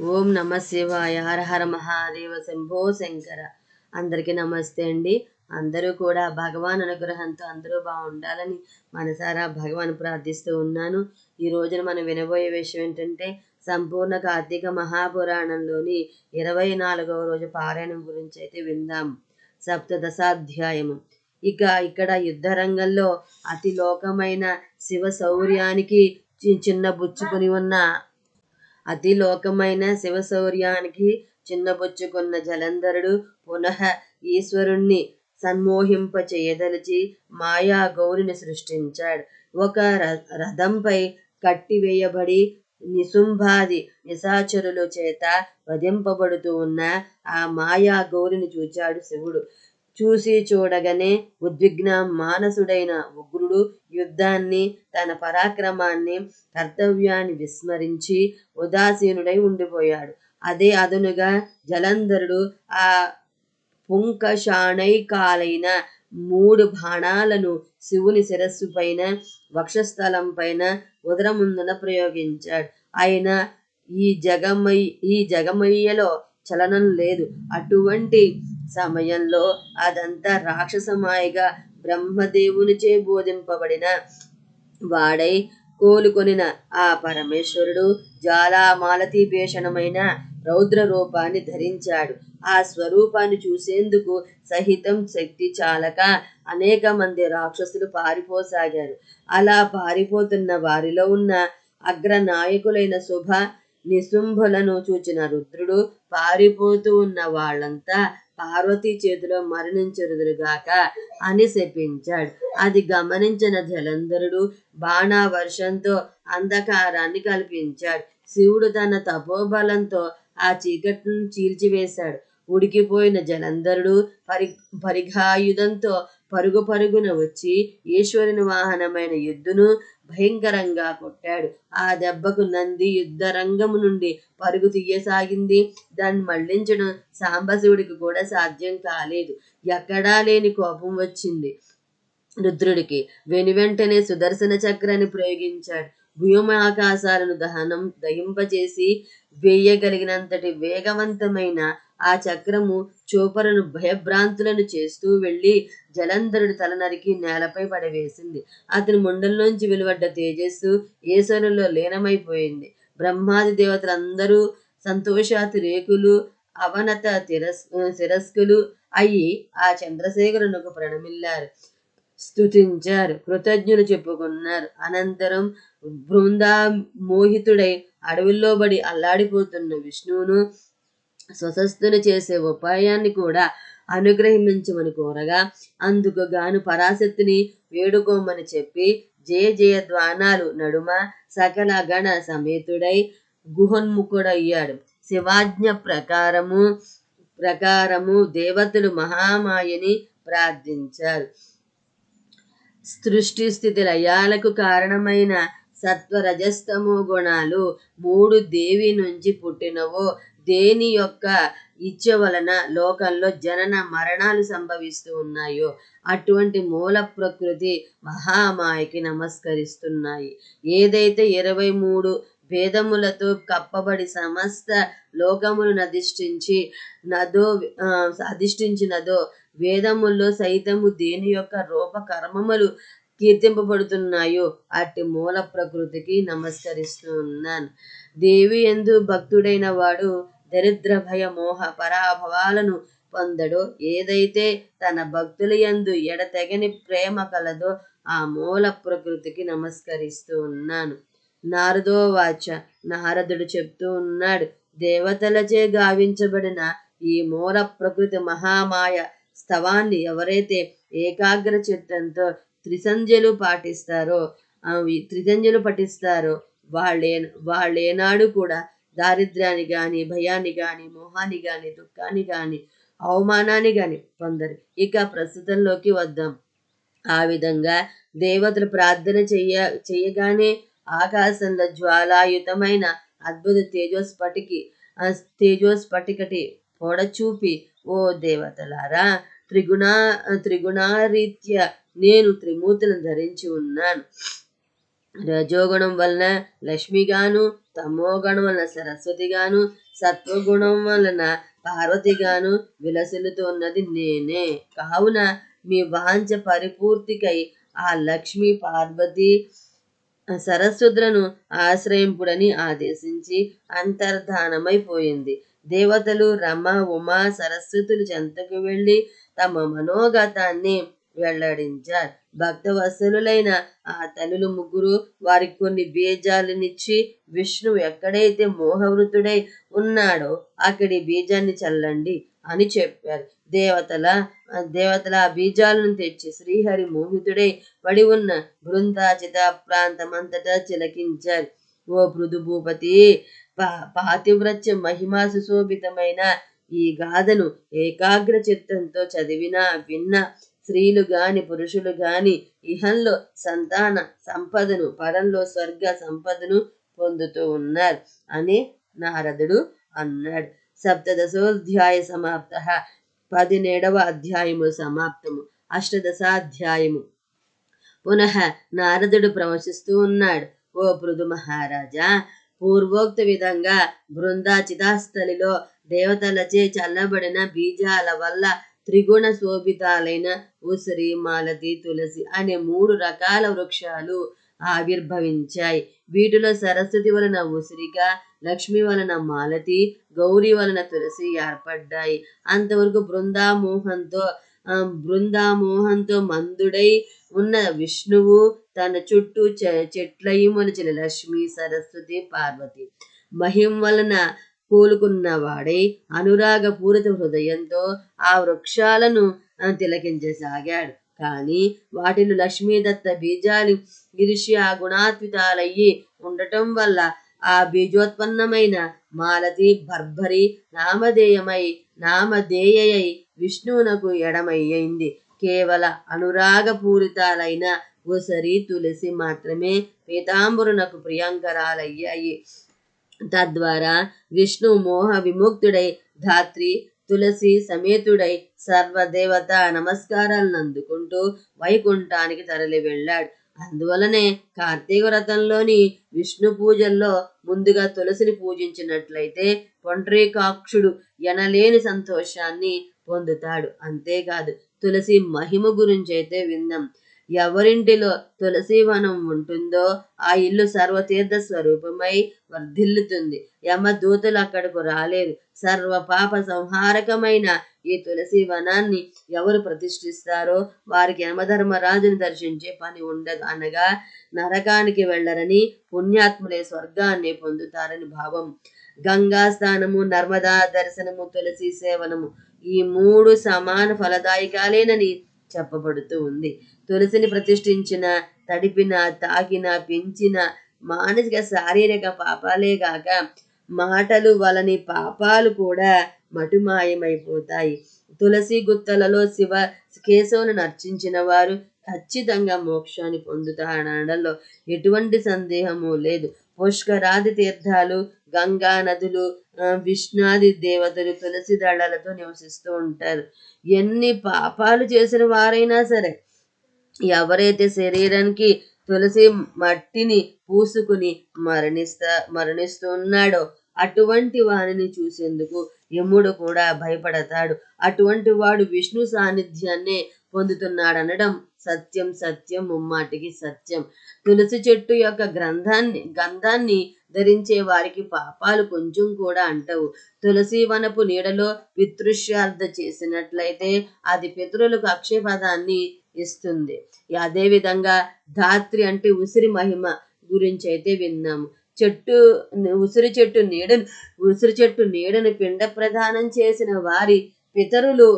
ఓం నమ శివాయ హర హర మహాదేవ శంభో శంకర. అందరికీ నమస్తే అండి. అందరూ కూడా భగవాన్ అనుగ్రహంతో అందరూ బాగుండాలని మనసారా భగవాన్ ప్రార్థిస్తూ ఉన్నాను. ఈ రోజున మనం వినబోయే విషయం ఏంటంటే సంపూర్ణ కార్తీక మహాపురాణంలోని ఇరవై నాలుగవ రోజు పారాయణం గురించి అయితే విందాం. సప్తదశాధ్యాయము. ఇక ఇక్కడ యుద్ధ రంగంలో అతి లోకమైన శివ శౌర్యానికి చిన్న బుచ్చుకుని ఉన్న అతి లోకమైన చిన్నబుచ్చుకున్న జలంధరుడు పునః ఈశ్వరుణ్ణి సన్మోహింప చేయదలిచి మాయా గౌరిని సృష్టించాడు. ఒక ర- రథంపై కట్టివేయబడి నిశుంభాది నిశాచరుల చేత వధింపబడుతూ ఉన్న ఆ మాయా గౌరిని చూచాడు శివుడు. చూసి చూడగానే ఉద్విగ్న మానసుడైన ఉగ్రుడు యుద్ధాన్ని తన పరాక్రమాన్ని కర్తవ్యాన్ని విస్మరించి ఉదాసీనుడై ఉండిపోయాడు. అదే అదనుగా జలంధరుడు ఆ పుంకషాణైకాలైన మూడు బాణాలను శివుని శిరస్సు పైన వక్షస్థలం పైన ఉదరముందున ప్రయోగించాడు. ఆయన ఈ జగమై ఈ జగమయ్యలో చలనం లేదు. అటువంటి సమయంలో అదంతా రాక్షసమాయిగా బ్రహ్మదేవునిచే బోధింపబడిన వాడై కోలుకొనిన ఆ పరమేశ్వరుడు జ్వాలామాలతి భీషణమైన రౌద్ర రూపాన్ని ధరించాడు. ఆ స్వరూపాన్ని చూసేందుకు సహితం శక్తి చాలక అనేక మంది రాక్షసులు పారిపోసాగారు. అలా పారిపోతున్న వారిలో ఉన్న అగ్ర నాయకులైన శుభ నిశుంభులను చూచిన రుద్రుడు పారిపోతూ ఉన్న వాళ్ళంతా పార్వతి చేతిలో మరణించరుదురుగాక అని శపించాడు. అది గమనించిన జలంధరుడు బాణావర్షంతో అంధకారాన్ని కల్పించాడు. శివుడు తన తపోబలంతో ఆ చీకటిని చీల్చివేశాడు. ఉడికిపోయిన జలంధరుడు పరి పరిఘాయుధంతో పరుగు పరుగున వచ్చి ఈశ్వరుని వాహనమైన ఎద్దును భయంకరంగా కొట్టాడు. ఆ దెబ్బకు నంది యుద్ధ రంగము నుండి పరుగు తీయసాగింది. దాన్ని మళ్ళించడం సాంబశివుడికి కూడా సాధ్యం కాలేదు. ఎక్కడా లేని కోపం వచ్చింది రుద్రుడికి. వెను వెంటనే సుదర్శన చక్రాన్ని ప్రయోగించాడు. భూమాకాశాలను దహనం దహింపచేసి వేయగలిగినంతటి వేగవంతమైన ఆ చక్రము చూపరను భయభ్రాంతులను చేస్తూ వెళ్ళి జలంధరుడి తల నరికి నేలపై పడవేసింది. అతని ముండల్లోంచి వెలువడ్డ తేజస్సు ఈశ్వరులో లీనమైపోయింది. బ్రహ్మాది దేవతలందరూ సంతోషాతిరేకులు అవనత తిరస్ శిరస్కులు అయి ఆ చంద్రశేఖరునకు ప్రణమిల్లారు. స్తుతించారు. కృతజ్ఞులు చెప్పుకున్నారు. అనంతరం బృందా మోహితుడై అడవుల్లో బడి అల్లాడిపోతున్న విష్ణువును స్వస్థులు చేసే ఉపాయాన్ని కూడా అనుగ్రహించమని కోరగా అందుకు గాను పరాశక్తిని వేడుకోమని చెప్పి జయ జయ ద్వానాలు నడుమ సకల గణ సమేతుడై గుహోన్ముఖుడయ్యాడు శివాజ్ఞ ప్రకారము ప్రకారము దేవతలు మహామాయని ప్రార్థించారు. సృష్టి స్థితి లయాలకు కారణమైన సత్వ రజస్తమో గుణాలు మూడు దేవి నుంచి పుట్టినవో దేని యొక్క ఇచ్చ వలన లోకంలో జనన మరణాలు సంభవిస్తూ ఉన్నాయో అటువంటి మూల ప్రకృతి మహామాయకి నమస్కరిస్తున్నాయి. ఏదైతే ఇరవై మూడు భేదములతో కప్పబడి సమస్త లోకములను అధిష్ఠించి నదో అధిష్ఠించినదో వేదముల్లో సైతము దేని యొక్క రూప కర్మములు కీర్తింపబడుతున్నాయో అట్టి మూల ప్రకృతికి నమస్కరిస్తూ ఉన్నాను దేవి ఎందు భక్తుడైన వాడు దరిద్ర భయ మోహ పరాభవాలను పొందడో. ఏదైతే తన భక్తుల యందు ఎడతెగని ప్రేమ కలదో ఆ మూల ప్రకృతికి నమస్కరిస్తూ ఉన్నాను. నారదో వాచ నారదుడు చెప్తూ ఉన్నాడు దేవతలచే గావించబడిన ఈ మూల ప్రకృతి మహామాయ స్తవాన్ని ఎవరైతే ఏకాగ్ర చిత్తంతో త్రిసంధ్యలు పాటిస్తారో ఈ త్రిసంధ్యలు పఠిస్తారో వాళ్ళే వాళ్ళేనాడు కూడా దారిద్ర్యాన్ని కానీ భయాన్ని కానీ మోహాన్ని కానీ దుఃఖాన్ని కానీ అవమానాన్ని కానీ పొందరు. ఇక ప్రస్తుతంలోకి వద్దాం. ఆ విధంగా దేవతలు ప్రార్థన చెయ్య చేయగానే ఆకాశంలో జ్వాలాయుతమైన అద్భుత తేజోస్ఫటికి ఆ తేజోస్ఫటికటి పొడచూపి ఓ దేవతలారా త్రిగుణ త్రిగుణారీత్య నేను త్రిమూర్తులను ధరించి ఉన్నాను. రజోగుణం వలన లక్ష్మిగాను తమోగుణం వలన సరస్వతిగాను సత్వగుణం వలన పార్వతిగాను విలసిల్లుతున్నది నేనే. కావున మీ వాంఛ పరిపూర్తికై ఆ లక్ష్మి పార్వతి సరస్వతులను ఆశ్రయింపుడని ఆదేశించి అంతర్ధానమైపోయింది దేవతలు రమ ఉమా సరస్వతులు చెంతకు వెళ్ళి తమ మనోగతాన్ని వెల్లడించారు. భక్తవత్సలులైన ఆ తల్లులు ముగ్గురు వారికి కొన్ని బీజాలనిచ్చి విష్ణువు ఎక్కడైతే మోహవృతుడై ఉన్నాడో అక్కడి బీజాన్ని చల్లండి అని చెప్పారు. దేవతల దేవతల ఆ బీజాలను తెచ్చి శ్రీహరి మోహితుడై పడి ఉన్న బృందాచిత ప్రాంతమంతటా చిలకించారు. ఓ పృథుభూపతి పా పాతివ్రత్య మహిమా సుశోభితమైన ఈ గాథను ఏకాగ్ర చిత్తంతో చదివినా విన్నా స్త్రీలు గాని పురుషులు గాని ఇహంలో సంతాన సంపదను పరంలో స్వర్గ సంపదను పొందుతూ ఉన్నారు అని నారదుడు అన్నాడు. సప్తదశోధ్యాయ సమాప్త పదిహేడవ అధ్యాయము సమాప్తము. అష్టదశాధ్యాయము. పునః నారదుడు ప్రవశిస్తూ ఉన్నాడు. ఓ పృథు మహారాజా పూర్వోక్త విధంగా బృందా చితాస్థలిలో దేవతలచే చల్లబడిన బీజాల వల్ల త్రిగుణ శోభితాలైన ఉసిరి మాలతి తులసి అనే మూడు రకాల వృక్షాలు ఆవిర్భవించాయి. వీటిలో సరస్వతి వలన ఉసిరిగా లక్ష్మి వలన మాలతి గౌరీ వలన తులసి ఏర్పడ్డాయి. అంతవరకు బృందామోహంతో బృందామోహంతో మందుడై ఉన్న విష్ణువు తన చుట్టూ చె- చెట్లయి మొలిచిన లక్ష్మి సరస్వతి పార్వతి. మహిం వలన కూలుకున్న వాడై హృదయంతో ఆ వృక్షాలను తిలకించసాగాడు. కానీ వాటిలో లక్ష్మీదత్త బీజాలు ఈర్ష్య గుణాత్వితాలయ్యి ఉండటం వల్ల ఆ బీజోత్పన్నమైన మాలతి బర్భరి నామధేయమై నామధేయై విష్ణువునకు ఎడమయ్యింది. కేవల అనురాగపూరితాలైన ఉసరి తులసి మాత్రమే పీతాంబరునకు ప్రియంకరాలయ్యాయి. తద్వారా విష్ణు మోహ విముక్తుడై ధాత్రి తులసి సమేతుడై సర్వదేవత నమస్కారాలను అందుకుంటూ వైకుంఠానికి తరలి వెళ్ళాడు. అందువలనే కార్తీక వ్రతంలోని విష్ణు పూజల్లో ముందుగా తులసిని పూజించినట్లయితే పొండ్రీకాక్షుడు ఎనలేని సంతోషాన్ని పొందుతాడు. అంతేకాదు తులసి మహిమ గురించి అయితే విందాం ఎవరింటిలో తులసి వనం ఉంటుందో ఆ ఇల్లు సర్వతీర్థ స్వరూపమై వర్ధిల్లుతుంది. యమదూతలు అక్కడకు రాలేదు. సర్వ పాప సంహారకమైన ఈ తులసి వనాన్ని ఎవరు ప్రతిష్ఠిస్తారో వారికి యమధర్మరాజుని దర్శించే పని ఉండదు అనగా నరకానికి వెళ్ళరని పుణ్యాత్ములే స్వర్గాన్ని పొందుతారని భావం. గంగా స్నానము నర్మదా దర్శనము తులసి సేవనము ఈ మూడు సమాన ఫలదాయకాలేనని చెప్పబడుతూ ఉంది. తులసిని ప్రతిష్ఠించిన తడిపిన తాకిన పెంచిన మానసిక శారీరక పాపాలే కాక మాటలు వలని పాపాలు కూడా మటుమాయమైపోతాయి. తులసి గుత్తలలో శివ కేశవులను అర్చించిన వారు ఖచ్చితంగా మోక్షాన్ని పొందుతారనడంలో ఎటువంటి సందేహము లేదు. పుష్కరాది తీర్థాలు గంగా నదులు విష్ణాది దేవతలు తులసి దళాలతో నివసిస్తూ ఉంటారు. ఎన్ని పాపాలు చేసిన వారైనా సరే ఎవరైతే శరీరానికి తులసి మట్టిని పూసుకుని మరణిస్తా మరణిస్తున్నాడో అటువంటి వారిని చూసేందుకు యముడు కూడా భయపడతాడు. అటువంటి వాడు విష్ణు సాన్నిధ్యాన్నే పొందుతున్నాడనడం సత్యం సత్యం ముమ్మాటికి సత్యం. తులసి చెట్టు యొక్క గ్రంథాన్ని గంధాన్ని ధరించే వారికి పాపాలు కొంచెం కూడా అంటవు. తులసి వనపు నీడలో పితృశ్రార్థ చేసినట్లయితే అది పితరులకు అక్షయపదాన్ని ఇస్తుంది. అదేవిధంగా ధాత్రి అంటే ఉసిరి మహిమ గురించి అయితే విన్నాము. చెట్టు ఉసిరి చెట్టు నీడను ఉసిరి చెట్టు నీడను పిండ ప్రదానం చేసిన వారి పితరులు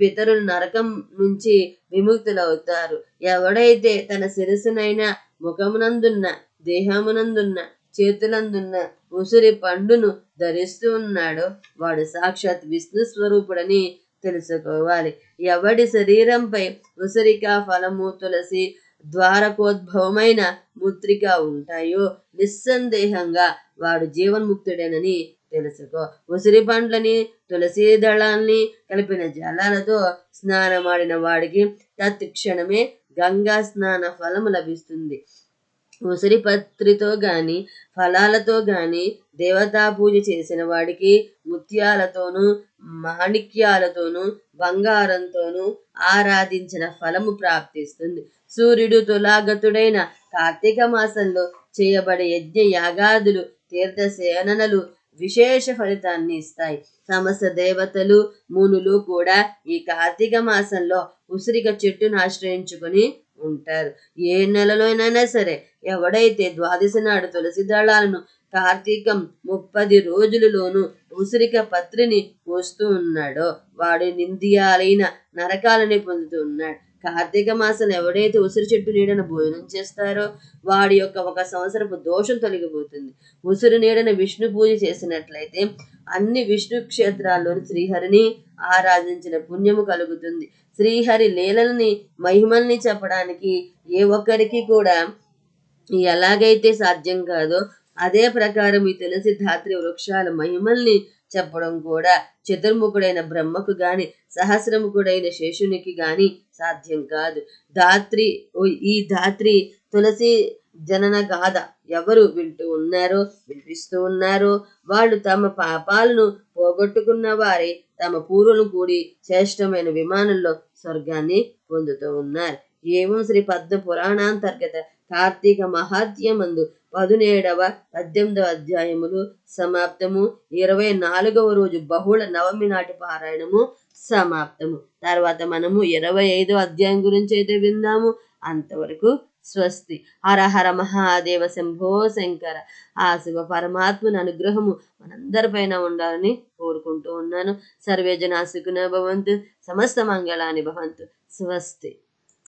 పితరులు నరకం నుంచి విముక్తులవుతారు. ఎవడైతే తన శిరస్సునైన ముఖమునందున్న దేహమునందున్న చేతులందున్న ఉసిరి పండును ధరిస్తూ ఉన్నాడో వాడు సాక్షాత్ విష్ణు స్వరూపుడని తెలుసుకోవాలి. ఎవడి శరీరంపై ఉసిరిక ఫలము తులసి ద్వారకోద్భవమైన ముద్రిక ఉంటాయో నిస్సందేహంగా వాడు జీవన్ముక్తుడేనని తెలుసుకో. ఉసిరి పండ్లని తులసి దళాన్ని కలిపిన జలాలతో స్నానమాడిన వాడికి తత్క్షణమే గంగా స్నాన ఫలము లభిస్తుంది. ఉసిరి పత్రితో గాని ఫలాలతో గాని దేవతా పూజ చేసిన వాడికి ముత్యాలతోనూ మాణిక్యాలతోనూ బంగారంతోనూ ఆరాధించిన ఫలము ప్రాప్తిస్తుంది. సూర్యుడు తులాగతుడైన కార్తీక మాసంలో చేయబడే యజ్ఞ యాగాదులు తీర్థ సేననలు విశేష ఫలితాన్ని ఇస్తాయి. సమస్త దేవతలు మునులు కూడా ఈ కార్తీక మాసంలో ఉసిరిక చెట్టును ఆశ్రయించుకొని ఉంటారు. ఏ నెలలోనైనా సరే ఎవడైతే ద్వాదశి నాడు తులసి దళాలను కార్తీకం ముప్పది రోజులలోనూ ఉసిరిక పత్రిని పోస్తూ ఉన్నాడో. వాడు నిందియాలైన నరకాలని పొందుతూ ఉన్నాడు. కార్తీక మాసం ఎవడైతే ఉసిరి చెట్టు నీడన భోజనం చేస్తారో వాడి యొక్క ఒక సంవత్సరపు దోషం తొలగిపోతుంది. ఉసిరి నీడన విష్ణు పూజ చేసినట్లయితే అన్ని విష్ణు క్షేత్రాల్లోని శ్రీహరిని ఆరాధించిన పుణ్యము కలుగుతుంది. శ్రీహరి లీలల్ని మహిమల్ని చెప్పడానికి ఏ ఒక్కరికి కూడా ఎలాగైతే సాధ్యం కాదో అదే ప్రకారం ఈ తులసి ధాత్రి వృక్షాల మహిమల్ని చెప్పడం కూడా చతుర్ముఖుడైన బ్రహ్మకు గాని సహస్రముఖుడైన శేషునికి గాని సాధ్యం కాదు. ధాత్రి ఈ ధాత్రి తులసి జనన గాథ ఎవరు వింటూ ఉన్నారో వినిపిస్తూ ఉన్నారో వాళ్ళు తమ పాపాలను పోగొట్టుకున్న వారి తమ పూర్వులు కూడి శ్రేష్టమైన విమానంలో స్వర్గాన్ని పొందుతూ ఉన్నారు. ఏమో శ్రీ పద్మ పురాణాంతర్గత కార్తీక మహాత్యమందు పదునేడవ పద్దెనిమిదవ అధ్యాయములు సమాప్తము. ఇరవై నాలుగవ రోజు బహుళ నవమి నాటి పారాయణము సమాప్తము. తర్వాత మనము ఇరవై ఐదో అధ్యాయం గురించి అయితే విందాము. అంతవరకు స్వస్తి. హర హర మహాదేవ శంభో శంకర. ఆ శివ పరమాత్మని అనుగ్రహము మనందరిపైన ఉండాలని కోరుకుంటూ ఉన్నాను. సర్వే జనా భవంతు. సమస్త మంగళాని భవంతు. స్వస్తి.